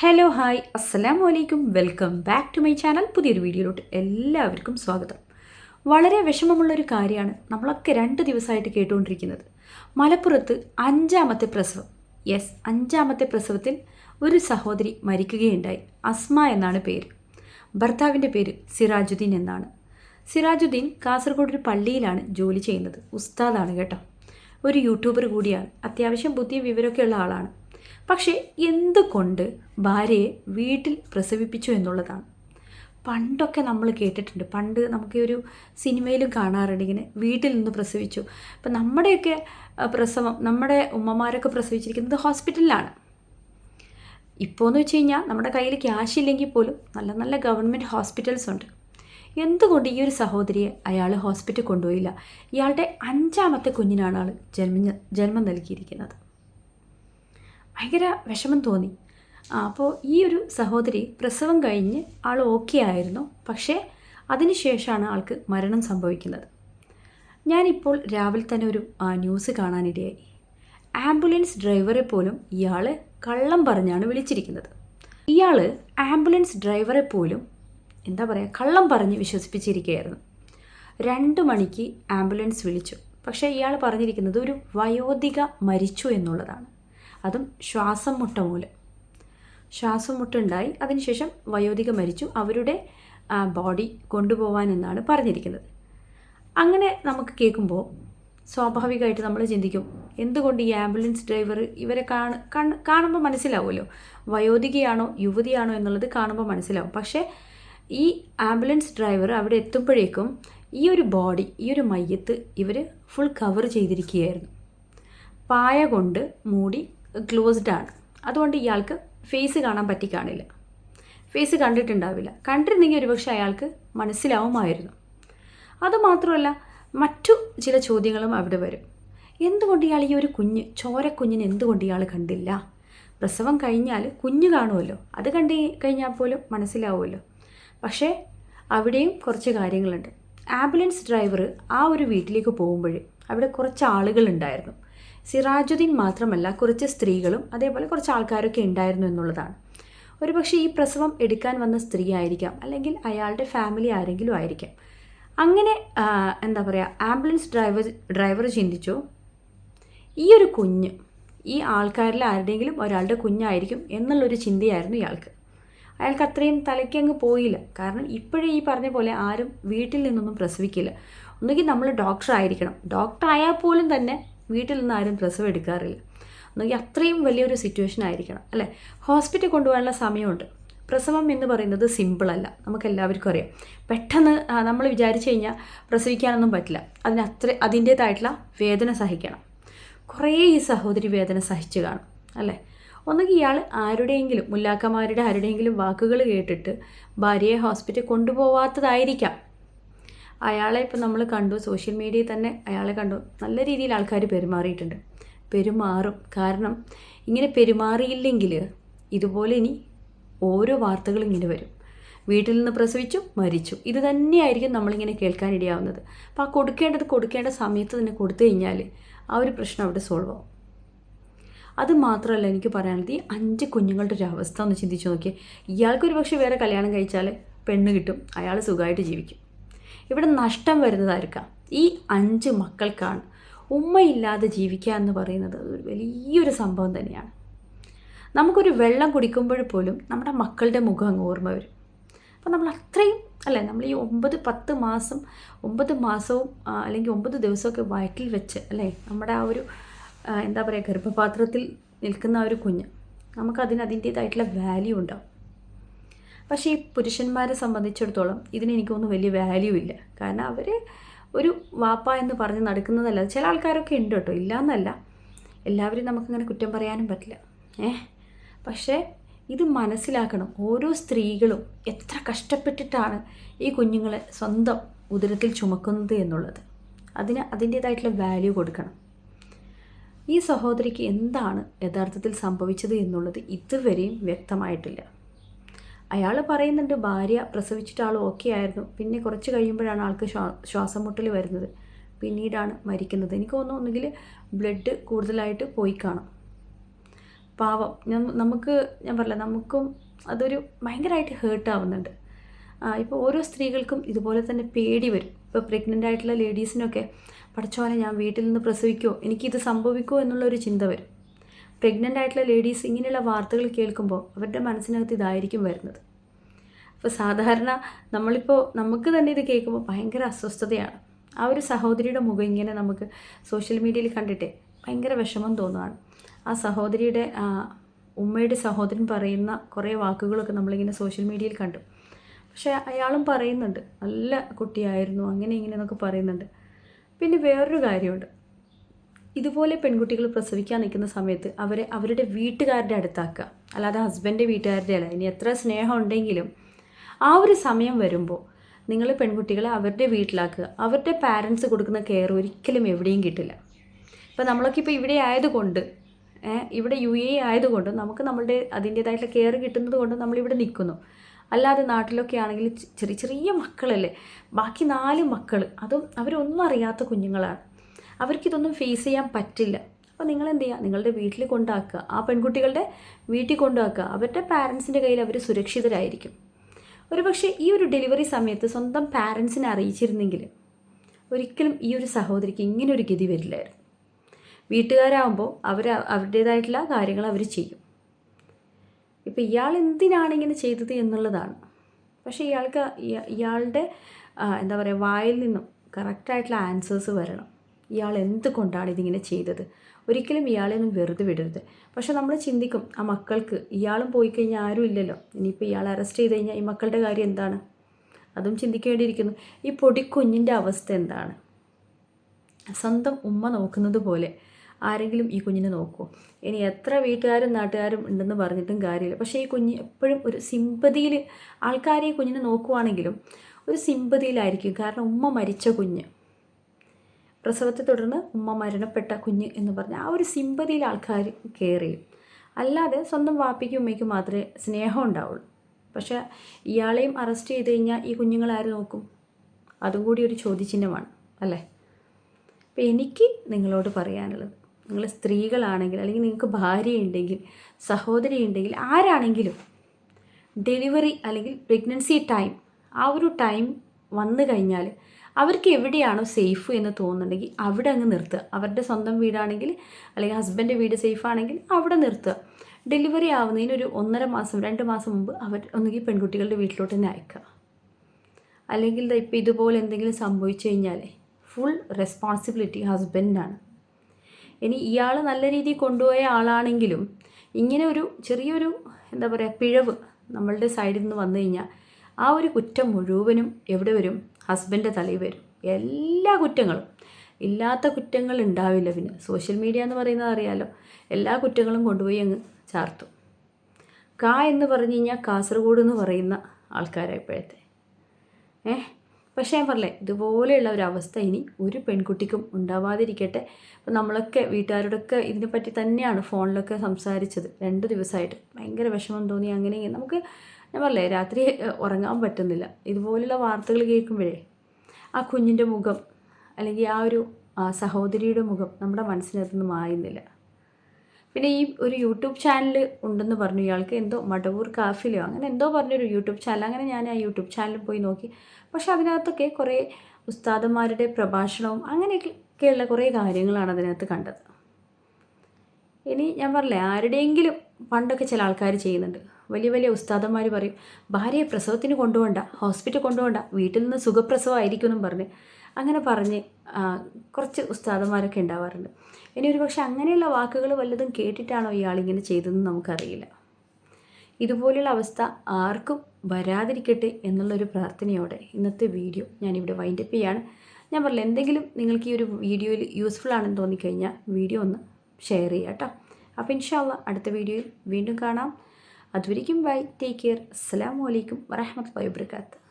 Hello hi അസ്സലാമു വലൈക്കും welcome back to my channel പുതിയൊരു വീഡിയോയിലോട്ട് എല്ലാവർക്കും സ്വാഗതം. വളരെ വിഷമമുള്ളൊരു കാര്യമാണ് നമ്മളൊക്കെ രണ്ട് ദിവസമായിട്ട് കേട്ടുകൊണ്ടിരിക്കുന്നത്. മലപ്പുറത്ത് അഞ്ചാമത്തെ പ്രസവം. യെസ് അഞ്ചാമത്തെ പ്രസവത്തിൽ ഒരു സഹോദരി മരിക്കുകയുണ്ടായി. അസ്മ എന്നാണ് പേര്. ഭർത്താവിന്റെ പേര് സിറാജുദ്ദീൻ എന്നാണ്. സിറാജുദ്ദീൻ കാസർഗോഡ് ഒരു പള്ളിയിലാണ് ജോലി ചെയ്യുന്നത്. ഉസ്താദാണ് കേട്ടോ. ഒരു യൂട്യൂബർ കൂടിയാണ്. അത്യാവശ്യം ബുദ്ധിയും വിവരമൊക്കെ ഉള്ള ആളാണ്. പക്ഷേ എന്തുകൊണ്ട് ഭാര്യയെ വീട്ടിൽ പ്രസവിപ്പിച്ചു എന്നുള്ളതാണ്. പണ്ടൊക്കെ നമ്മൾ കേട്ടിട്ടുണ്ട്. പണ്ട് നമുക്ക് ഒരു സിനിമയിലും കാണാറുണ്ട് ഇങ്ങനെ വീട്ടിൽ നിന്ന് പ്രസവിച്ചു. അപ്പം നമ്മുടെയൊക്കെ പ്രസവം നമ്മുടെ ഉമ്മമാരൊക്കെ പ്രസവിച്ചിരിക്കുന്നത് ഹോസ്പിറ്റലിലാണ്. ഇപ്പോൾ എന്ന് വെച്ച് കഴിഞ്ഞാൽ നമ്മുടെ കയ്യിൽ ക്യാഷ് ഇല്ലെങ്കിൽ പോലും നല്ല നല്ല ഗവൺമെന്റ് ഹോസ്പിറ്റൽസ് ഉണ്ട്. എന്തുകൊണ്ട് ഈ ഒരു സഹോദരിയെ അയാൾ ഹോസ്പിറ്റൽ കൊണ്ടുപോയില്ല? ഇയാളുടെ അഞ്ചാമത്തെ കുഞ്ഞിനാണ് ആൾ ജന്മ ജന്മം നൽകിയിരിക്കുന്നത്. ഭയങ്കര വിഷമം തോന്നി. അപ്പോൾ ഈ ഒരു സഹോദരി പ്രസവം കഴിഞ്ഞ് ആൾ ഓക്കെ ആയിരുന്നു. പക്ഷേ അതിനുശേഷമാണ് ആൾക്ക് മരണം സംഭവിക്കുന്നത്. ഞാനിപ്പോൾ രാവിലെ തന്നെ ഒരു ന്യൂസ് കാണാനിടയായി. ആംബുലൻസ് ഡ്രൈവറെ പോലും ഇയാൾ കള്ളം പറഞ്ഞാണ് വിളിച്ചിരിക്കുന്നത്. ഇയാൾ ആംബുലൻസ് ഡ്രൈവറെ പോലും എന്താ പറയുക കള്ളം പറഞ്ഞ് വിശ്വസിപ്പിച്ചിരിക്കുകയായിരുന്നു. രണ്ട് മണിക്ക് ആംബുലൻസ് വിളിച്ചു. പക്ഷേ ഇയാൾ പറഞ്ഞിരിക്കുന്നത് ഒരു വയോധിക മരിച്ചു എന്നുള്ളതാണ്. അതും ശ്വാസം മുട്ട മൂലം. ശ്വാസം മുട്ടുണ്ടായി അതിനുശേഷം വയോധിക മരിച്ചു. അവരുടെ ബോഡി കൊണ്ടുപോകാൻ എന്നാണ് പറഞ്ഞിരിക്കുന്നത്. അങ്ങനെ നമുക്ക് കേൾക്കുമ്പോൾ സ്വാഭാവികമായിട്ട് നമ്മൾ ചിന്തിക്കും എന്തുകൊണ്ട് ഈ ആംബുലൻസ് ഡ്രൈവർ ഇവരെ കണ് കാണുമ്പോൾ മനസ്സിലാവുമല്ലോ? വയോധികയാണോ യുവതിയാണോ എന്നുള്ളത് കാണുമ്പോൾ മനസ്സിലാവും. പക്ഷേ ഈ ആംബുലൻസ് ഡ്രൈവർ അവിടെ എത്തുമ്പോഴേക്കും ഈ ഒരു ബോഡി ഈ ഒരു മയ്യത്ത് ഇവർ ഫുൾ കവർ ചെയ്തിരിക്കുകയായിരുന്നു. പായ കൊണ്ട് മൂടി ക്ലോസ്ഡ് ആണ്. അതുകൊണ്ട് ഇയാൾക്ക് ഫേസ് കാണാൻ പറ്റി കാണില്ല ഫേസ് കണ്ടിട്ടുണ്ടാവില്ല. കണ്ടിരുന്നെങ്കിൽ ഒരുപക്ഷെ അയാൾക്ക് മനസ്സിലാവുമായിരുന്നു. അതുമാത്രമല്ല മറ്റു ചില ചോദ്യങ്ങളും അവിടെ വരും. എന്തുകൊണ്ട് ഇയാൾ ഈ ഒരു കുഞ്ഞ് ചോരക്കുഞ്ഞിന് എന്തുകൊണ്ട് ഇയാൾ കണ്ടില്ല? പ്രസവം കഴിഞ്ഞാൽ കുഞ്ഞ് കാണുമല്ലോ. അത് കണ്ട് കഴിഞ്ഞാൽ പോലും മനസ്സിലാവുമല്ലോ. പക്ഷേ അവിടെയും കുറച്ച് കാര്യങ്ങളുണ്ട്. ആംബുലൻസ് ഡ്രൈവർ ആ ഒരു വീട്ടിലേക്ക് പോകുമ്പോൾ അവിടെ കുറച്ച് ആളുകളുണ്ടായിരുന്നു. സിറാജുദ്ദീൻ മാത്രമല്ല കുറച്ച് സ്ത്രീകളും അതേപോലെ കുറച്ച് ആൾക്കാരൊക്കെ ഉണ്ടായിരുന്നു എന്നുള്ളതാണ്. ഒരുപക്ഷെ ഈ പ്രസവം എടുക്കാൻ വന്ന സ്ത്രീ ആയിരിക്കാം അല്ലെങ്കിൽ അയാളുടെ ഫാമിലി ആരെങ്കിലും ആയിരിക്കാം. അങ്ങനെ എന്താ പറയുക ആംബുലൻസ് ഡ്രൈവർ ഡ്രൈവർ ചിന്തിച്ചു ഈ ഒരു കുഞ്ഞ് ഈ ആൾക്കാരിൽ ആരുടെയെങ്കിലും ഒരാളുടെ കുഞ്ഞായിരിക്കും എന്നുള്ളൊരു ചിന്തയായിരുന്നു ഇയാൾക്ക്. അയാൾക്ക് അത്രയും തലയ്ക്ക് അങ്ങ് പോയില്ല. കാരണം ഇപ്പോഴേ ഈ പറഞ്ഞ പോലെ ആരും വീട്ടിൽ നിന്നൊന്നും പ്രസവിക്കില്ല. ഒന്നുകിൽ നമ്മൾ ഡോക്ടർ ആയിരിക്കണം. ഡോക്ടർ ആയാൽ പോലും തന്നെ വീട്ടിൽ നിന്ന് ആരും പ്രസവം എടുക്കാറില്ല. ഒന്നുകിൽ അത്രയും വലിയൊരു സിറ്റുവേഷൻ ആയിരിക്കണം അല്ലേ? ഹോസ്പിറ്റൽ കൊണ്ടുപോകാനുള്ള സമയമുണ്ട്. പ്രസവം എന്ന് പറയുന്നത് സിമ്പിളല്ല നമുക്ക് എല്ലാവർക്കും അറിയാം. പെട്ടെന്ന് നമ്മൾ വിചാരിച്ചു കഴിഞ്ഞാൽ പ്രസവിക്കാനൊന്നും പറ്റില്ല. അതിന് അത്ര അതിന്റേതായിട്ടുള്ള വേദന സഹിക്കണം. കുറേ ഈ സഹോദരി വേദന സഹിച്ചു കാണും അല്ലേ? ഒന്നുകിൽ ഇയാൾ ആരുടെയെങ്കിലും മുല്ലാക്കന്മാരുടെ ആരുടെയെങ്കിലും വാക്കുകൾ കേട്ടിട്ട് ഭാര്യയെ ഹോസ്പിറ്റലിൽ കൊണ്ടുപോവാത്തതായിരിക്കാം. അയാളെ ഇപ്പം നമ്മൾ കണ്ടു സോഷ്യൽ മീഡിയയിൽ തന്നെ അയാളെ കണ്ടു. നല്ല രീതിയിൽ ആൾക്കാർ പെരുമാറിയിട്ടുണ്ട്. പെരുമാറും. കാരണം ഇങ്ങനെ പെരുമാറിയില്ലെങ്കിൽ ഇതുപോലെ ഇനി ഓരോ വാർത്തകളും ഇങ്ങനെ വരും. വീട്ടിൽ നിന്ന് പ്രസവിച്ചു മരിച്ചു. ഇത് തന്നെയായിരിക്കും നമ്മളിങ്ങനെ കേൾക്കാനിടയാവുന്നത് അപ്പോൾ ആ കൊടുക്കേണ്ടത് കൊടുക്കേണ്ട സമയത്ത് തന്നെ കൊടുത്തു കഴിഞ്ഞാൽ ആ ഒരു പ്രശ്നം അവിടെ സോൾവ് ആവും. അത് മാത്രമല്ല എനിക്ക് പറയാനുള്ളത് ഈ അഞ്ച് കുഞ്ഞുങ്ങളുടെ ഒരു അവസ്ഥ ഒന്ന് ചിന്തിച്ച് നോക്കിയാൽ ഇയാൾക്കൊരു പക്ഷേ വേറെ കല്യാണം കഴിച്ചാൽ പെണ്ണ് കിട്ടും. അയാൾ സുഖമായിട്ട് ജീവിക്കും. ഇവിടെ നഷ്ടം വരുന്നതായിരിക്കാം. ഈ അഞ്ച് മക്കൾക്കാണ് ഉമ്മയില്ലാതെ ജീവിക്കുക എന്ന് പറയുന്നത് ഒരു വലിയൊരു സംഭവം തന്നെയാണ്. നമുക്കൊരു വെള്ളം കുടിക്കുമ്പോൾ പോലും നമ്മുടെ മക്കളുടെ മുഖം അങ്ങ് ഓർമ്മ വരും. അപ്പോൾ നമ്മൾ അത്രയും അല്ലേ നമ്മൾ ഈ ഒമ്പത് പത്ത് മാസം ഒമ്പത് മാസവും അല്ലെങ്കിൽ ഒമ്പത് ദിവസമൊക്കെ വയറ്റിൽ വെച്ച് അല്ലേ നമ്മുടെ ആ ഒരു എന്താ പറയുക ഗർഭപാത്രത്തിൽ നിൽക്കുന്ന ഒരു കുഞ്ഞ് നമുക്കതിന് അതിന്റേതായിട്ടുള്ള വാല്യൂ ഉണ്ടാവും. പക്ഷേ ഈ പുരുഷന്മാരെ സംബന്ധിച്ചിടത്തോളം ഇതിന് എനിക്കൊന്നും വലിയ വാല്യൂ ഇല്ല. കാരണം അവർ ഒരു വാപ്പ എന്ന് പറഞ്ഞ് നടക്കുന്നതല്ല. ചില ആൾക്കാരൊക്കെ ഉണ്ട് കേട്ടോ. ഇല്ല എന്നല്ല എല്ലാവരും നമുക്കിങ്ങനെ കുറ്റം പറയാനും പറ്റില്ല. ഏ? പക്ഷേ ഇത് മനസ്സിലാക്കണം. ഓരോ സ്ത്രീകളും എത്ര കഷ്ടപ്പെട്ടിട്ടാണ് ഈ കുഞ്ഞുങ്ങളെ സ്വന്തം ഉദരത്തിൽ ചുമക്കുന്നത് എന്നുള്ളത്. അതിന് അതിന്റേതായിട്ടുള്ള വാല്യൂ കൊടുക്കണം. ഈ സഹോദരിക്ക് എന്താണ് യഥാർത്ഥത്തിൽ സംഭവിച്ചത് എന്നുള്ളത് ഇതുവരെയും വ്യക്തമായിട്ടില്ല. അയാൾ പറയുന്നുണ്ട് ഭാര്യ പ്രസവിച്ചിട്ട് ആൾ ഓക്കെ ആയിരുന്നു. പിന്നെ കുറച്ച് കഴിയുമ്പോഴാണ് ആൾക്ക് ശ്വാ ശ്വാസം മുട്ടൽ വരുന്നത്. പിന്നീടാണ് മരിക്കുന്നത്. എനിക്ക് തോന്നുന്നു ഒന്നുകിൽ ബ്ലഡ് കൂടുതലായിട്ട് പോയി കാണും. പാവം. നമുക്ക് ഞാൻ പറഞ്ഞില്ല നമുക്കും അതൊരു ഭയങ്കരമായിട്ട് ഹേർട്ട് ആവുന്നുണ്ട്. ഇപ്പോൾ ഓരോ സ്ത്രീകൾക്കും ഇതുപോലെ തന്നെ പേടി വരും. ഇപ്പോൾ പ്രഗ്നന്റ് ആയിട്ടുള്ള ലേഡീസിനൊക്കെ പഠിച്ചോനെ ഞാൻ വീട്ടിൽ നിന്ന് പ്രസവിക്കുമോ എനിക്കിത് സംഭവിക്കുമോ എന്നുള്ളൊരു ചിന്ത വരും. പ്രഗ്നന്റ് ആയിട്ടുള്ള ലേഡീസ് ഇങ്ങനെയുള്ള വാർത്തകൾ കേൾക്കുമ്പോൾ അവരുടെ മനസ്സിനകത്ത് ഇതായിരിക്കും വരുന്നത്. അപ്പോൾ സാധാരണ നമ്മളിപ്പോൾ നമുക്ക് തന്നെ ഇത് കേൾക്കുമ്പോൾ ഭയങ്കര അസ്വസ്ഥതയാണ്. ആ ഒരു സഹോദരിയുടെ മുഖം ഇങ്ങനെ നമുക്ക് സോഷ്യൽ മീഡിയയിൽ കണ്ടിട്ട് ഭയങ്കര വിഷമം തോന്നുകയാണ്. ആ സഹോദരിയുടെ ഉമ്മയുടെ സഹോദരൻ പറയുന്ന കുറേ വാക്കുകളൊക്കെ നമ്മളിങ്ങനെ സോഷ്യൽ മീഡിയയിൽ കണ്ടു. പക്ഷേ അയാളും പറയുന്നുണ്ട് നല്ല കുട്ടിയായിരുന്നു അങ്ങനെ ഇങ്ങനെ എന്നൊക്കെ പറയുന്നുണ്ട്. പിന്നെ വേറൊരു കാര്യമുണ്ട്. ഇതുപോലെ പെൺകുട്ടികൾ പ്രസവിക്കാൻ നിൽക്കുന്ന സമയത്ത് അവരെ അവരുടെ വീട്ടുകാരുടെ അടുത്താക്കുക. അല്ലാതെ ഹസ്ബൻഡ് വീട്ടുകാരുടെ അല്ല. ഇനി എത്ര സ്നേഹം ഉണ്ടെങ്കിലും ആ ഒരു സമയം വരുമ്പോൾ നിങ്ങൾ പെൺകുട്ടികളെ അവരുടെ വീട്ടിലാക്കുക. അവരുടെ പാരൻസ് കൊടുക്കുന്ന കെയർ ഒരിക്കലും എവിടെയും കിട്ടില്ല. ഇപ്പോൾ നമ്മളൊക്കെ ഇപ്പോൾ ഇവിടെ ആയതുകൊണ്ട് ഇവിടെ യു എ ആയതുകൊണ്ട് നമുക്ക് നമ്മളുടെ അതിന്റേതായിട്ടുള്ള കെയർ കിട്ടുന്നത് കൊണ്ട് നമ്മളിവിടെ നിൽക്കുന്നു. അല്ലാതെ നാട്ടിലൊക്കെ ആണെങ്കിൽ ചെറിയ ചെറിയ മക്കളല്ലേ? ബാക്കി നാല് മക്കൾ അതും അവരൊന്നും അറിയാത്ത കുഞ്ഞുങ്ങളാണ്. അവർക്കിതൊന്നും ഫേസ് ചെയ്യാൻ പറ്റില്ല. അപ്പോൾ നിങ്ങൾ എന്ത് ചെയ്യുക നിങ്ങളുടെ വീട്ടിൽ കൊണ്ടാക്കുക. ആ പെൺകുട്ടികളുടെ വീട്ടിൽ കൊണ്ടാക്കുക അവരുടെ പാരൻസിന്റെ കയ്യിൽ അവർ സുരക്ഷിതരായിരിക്കും. ഒരുപക്ഷെ ഈ ഒരു ഡെലിവറി സമയത്ത് സ്വന്തം പാരൻസിനെ അറിയിച്ചിരുന്നെങ്കിൽ ഒരിക്കലും ഈ ഒരു സഹോദരിക്ക് ഇങ്ങനെ ഒരു ഗതി വരില്ലായിരുന്നു. വീട്ടുകാരാകുമ്പോൾ അവർ അവരുടേതായിട്ടുള്ള കാര്യങ്ങൾ അവർ ചെയ്യും. ഇപ്പം ഇയാൾ എന്തിനാണ് ഇങ്ങനെ ചെയ്തത് എന്നുള്ളതാണ്. പക്ഷേ ഇയാൾക്ക് ഇയാളുടെ എന്താ പറയുക വായിൽ നിന്നും കറക്റ്റായിട്ടുള്ള ആൻസേഴ്സ് വരണം. ഇയാൾ എന്തുകൊണ്ടാണ് ഇതിങ്ങനെ ചെയ്തത്? ഒരിക്കലും ഇയാളെ ഒന്നും വെറുതെ വിടരുത്. പക്ഷെ നമ്മൾ ചിന്തിക്കും ആ മക്കൾക്ക് ഇയാളും പോയി കഴിഞ്ഞാൽ ആരും ഇല്ലല്ലോ. ഇനിയിപ്പോൾ ഇയാൾ അറസ്റ്റ് ചെയ്ത് കഴിഞ്ഞാൽ ഈ മക്കളുടെ കാര്യം എന്താണ്? അതും ചിന്തിക്കേണ്ടിയിരിക്കുന്നു. ഈ പൊടിക്കുഞ്ഞിന്റെ അവസ്ഥ എന്താണ്? സ്വന്തം ഉമ്മ നോക്കുന്നത് പോലെ ആരെങ്കിലും ഈ കുഞ്ഞിനെ നോക്കുമോ ഇനി എത്ര വീട്ടുകാരും നാട്ടുകാരും ഉണ്ടെന്ന് പറഞ്ഞിട്ടും കാര്യമില്ല. പക്ഷേ ഈ കുഞ്ഞ് എപ്പോഴും ഒരു സിമ്പതിയിൽ ആൾക്കാർ ഈ കുഞ്ഞിനെ നോക്കുവാണെങ്കിലും ഒരു സിമ്പതിയിലായിരിക്കും. കാരണം ഉമ്മ മരിച്ച കുഞ്ഞ്. പ്രസവത്തെ തുടർന്ന് ഉമ്മ മരണപ്പെട്ട കുഞ്ഞ് എന്ന് പറഞ്ഞ ആ ഒരു സിമ്പതിയിൽ ആൾക്കാർ ചെയ്യും അല്ലാതെ സ്വന്തം വാപ്പിക്കും ഉമ്മയ്ക്കും മാത്രമേ സ്നേഹം ഉണ്ടാവുള്ളൂ. പക്ഷേ ഇയാളെയും അറസ്റ്റ് ചെയ്ത് കഴിഞ്ഞാൽ ഈ കുഞ്ഞുങ്ങൾ ആര് നോക്കും? അതും കൂടി ഒരു ചോദ്യചിഹ്നമാണ് അല്ലേ? അപ്പോൾ എനിക്ക് നിങ്ങളോട് പറയാനുള്ളത് നിങ്ങൾ സ്ത്രീകളാണെങ്കിൽ അല്ലെങ്കിൽ നിങ്ങൾക്ക് ഭാര്യയുണ്ടെങ്കിൽ സഹോദരി ഉണ്ടെങ്കിൽ ആരാണെങ്കിലും ഡെലിവറി അല്ലെങ്കിൽ പ്രഗ്നൻസി ടൈം ആ ഒരു ടൈം വന്നു കഴിഞ്ഞാൽ അവർക്ക് എവിടെയാണോ സേഫ് എന്ന് തോന്നുന്നുണ്ടെങ്കിൽ അവിടെ അങ്ങ് നിർത്തുക. അവരുടെ സ്വന്തം വീടാണെങ്കിൽ അല്ലെങ്കിൽ ഹസ്ബൻഡ് വീട് സേഫ് ആണെങ്കിൽ അവിടെ നിർത്തുക. ഡെലിവറി ആവുന്നതിന് ഒരു ഒന്നര മാസം രണ്ട് മാസം മുമ്പ് അവർ ഒന്നുകിൽ പെൺകുട്ടികളുടെ വീട്ടിലോട്ട് തന്നെ അയക്കുക. അല്ലെങ്കിൽ ഇപ്പോൾ ഇതുപോലെ എന്തെങ്കിലും സംഭവിച്ചു കഴിഞ്ഞാൽ ഫുൾ റെസ്പോൺസിബിലിറ്റി ഹസ്ബൻഡിനാണ് ഇനി ഇയാൾ നല്ല രീതിയിൽ കൊണ്ടുപോയ ആളാണെങ്കിലും ഇങ്ങനെ ഒരു ചെറിയൊരു എന്താ പറയുക പിഴവ് നമ്മളുടെ സൈഡിൽ നിന്ന് വന്നു കഴിഞ്ഞാൽ ആ ഒരു കുറ്റം മുഴുവനും എവിടെ വരും? ഹസ്ബൻഡിന്റെ തലയിൽ വരും. എല്ലാ കുറ്റങ്ങളും. ഇല്ലാത്ത കുറ്റങ്ങൾ ഉണ്ടാവില്ല പിന്നെ. സോഷ്യൽ മീഡിയ എന്ന് പറയുന്നത് അറിയാലോ. എല്ലാ കുറ്റങ്ങളും കൊണ്ടുപോയി അങ്ങ് ചാർത്തു. കാ എന്ന് പറഞ്ഞു കഴിഞ്ഞാൽ കാസർഗോഡ് എന്ന് പറയുന്ന ആൾക്കാരാണ് ഇപ്പോഴത്തെ. ഏഹ് പക്ഷേ ഞാൻ പറഞ്ഞേ ഇതുപോലെയുള്ള ഒരു അവസ്ഥ ഇനി ഒരു പെൺകുട്ടിക്കും ഉണ്ടാവാതിരിക്കട്ടെ. അപ്പം നമ്മളൊക്കെ വീട്ടുകാരോടൊക്കെ ഇതിനെപ്പറ്റി തന്നെയാണ് ഫോണിലൊക്കെ സംസാരിച്ചത്. രണ്ട് ദിവസമായിട്ട്. ഭയങ്കര വിഷമം തോന്നി. അങ്ങനെ നമുക്ക് ഞാൻ പറഞ്ഞേ രാത്രി ഉറങ്ങാൻ പറ്റുന്നില്ല. ഇതുപോലുള്ള വാർത്തകൾ കേൾക്കുമ്പോഴേ ആ കുഞ്ഞിന്റെ മുഖം അല്ലെങ്കിൽ ആ ഒരു സഹോദരിയുടെ മുഖം നമ്മുടെ മനസ്സിനകത്തുനിന്ന് മായുന്നില്ല. പിന്നെ ഈ ഒരു യൂട്യൂബ് ചാനൽ ഉണ്ടെന്ന് പറഞ്ഞു ഇയാൾക്ക് എന്തോ മടവൂർ കാഫിലോ അങ്ങനെ എന്തോ പറഞ്ഞൊരു യൂട്യൂബ് ചാനൽ അങ്ങനെ ഞാൻ ആ യൂട്യൂബ് ചാനലിൽ പോയി നോക്കി. പക്ഷെ അതിനകത്തൊക്കെ കുറേ ഉസ്താദന്മാരുടെ പ്രഭാഷണവും അങ്ങനെയൊക്കെയുള്ള കുറേ കാര്യങ്ങളാണ് അതിനകത്ത് കണ്ടത്. ഇനി ഞാൻ പറഞ്ഞില്ലേ ആരുടെയെങ്കിലും പണ്ടൊക്കെ ചില ആൾക്കാർ ചെയ്യുന്നുണ്ട്. വലിയ വലിയ ഉസ്താദന്മാർ പറയും ഭാര്യയെ പ്രസവത്തിന് കൊണ്ടുപോകണ്ട ഹോസ്പിറ്റൽ കൊണ്ടുപോകണ്ട വീട്ടിൽ നിന്ന് സുഖപ്രസവമായിരിക്കും എന്നും പറഞ്ഞ്. അങ്ങനെ പറഞ്ഞ് കുറച്ച് ഉസ്താദന്മാരൊക്കെ ഉണ്ടാവാറുണ്ട്. ഇനി ഒരു പക്ഷേ അങ്ങനെയുള്ള വാക്കുകൾ വല്ലതും കേട്ടിട്ടാണോ ഇയാളിങ്ങനെ ചെയ്തതെന്ന് നമുക്കറിയില്ല. ഇതുപോലെയുള്ള അവസ്ഥ ആർക്കും വരാതിരിക്കട്ടെ എന്നുള്ളൊരു പ്രാർത്ഥനയോടെ ഇന്നത്തെ വീഡിയോ ഞാനിവിടെ വൈൻഡപ്പ് ചെയ്യാണ്. ഞാൻ പറഞ്ഞില്ല എന്തെങ്കിലും നിങ്ങൾക്ക് ഈ ഒരു വീഡിയോയിൽ യൂസ്ഫുൾ ആണെന്ന് തോന്നിക്കഴിഞ്ഞാൽ വീഡിയോ ഒന്ന് ഷെയർ ചെയ്യുക കേട്ടോ. അപ്പോൾ ഇൻഷാല്ല അടുത്ത വീഡിയോയിൽ വീണ്ടും കാണാം. അതുവരിക്കും ബൈ. ടേക്ക് കെയർ അസ്സാം വലൈക്കും വരഹമത്ത് വാബർക്കാത്ത്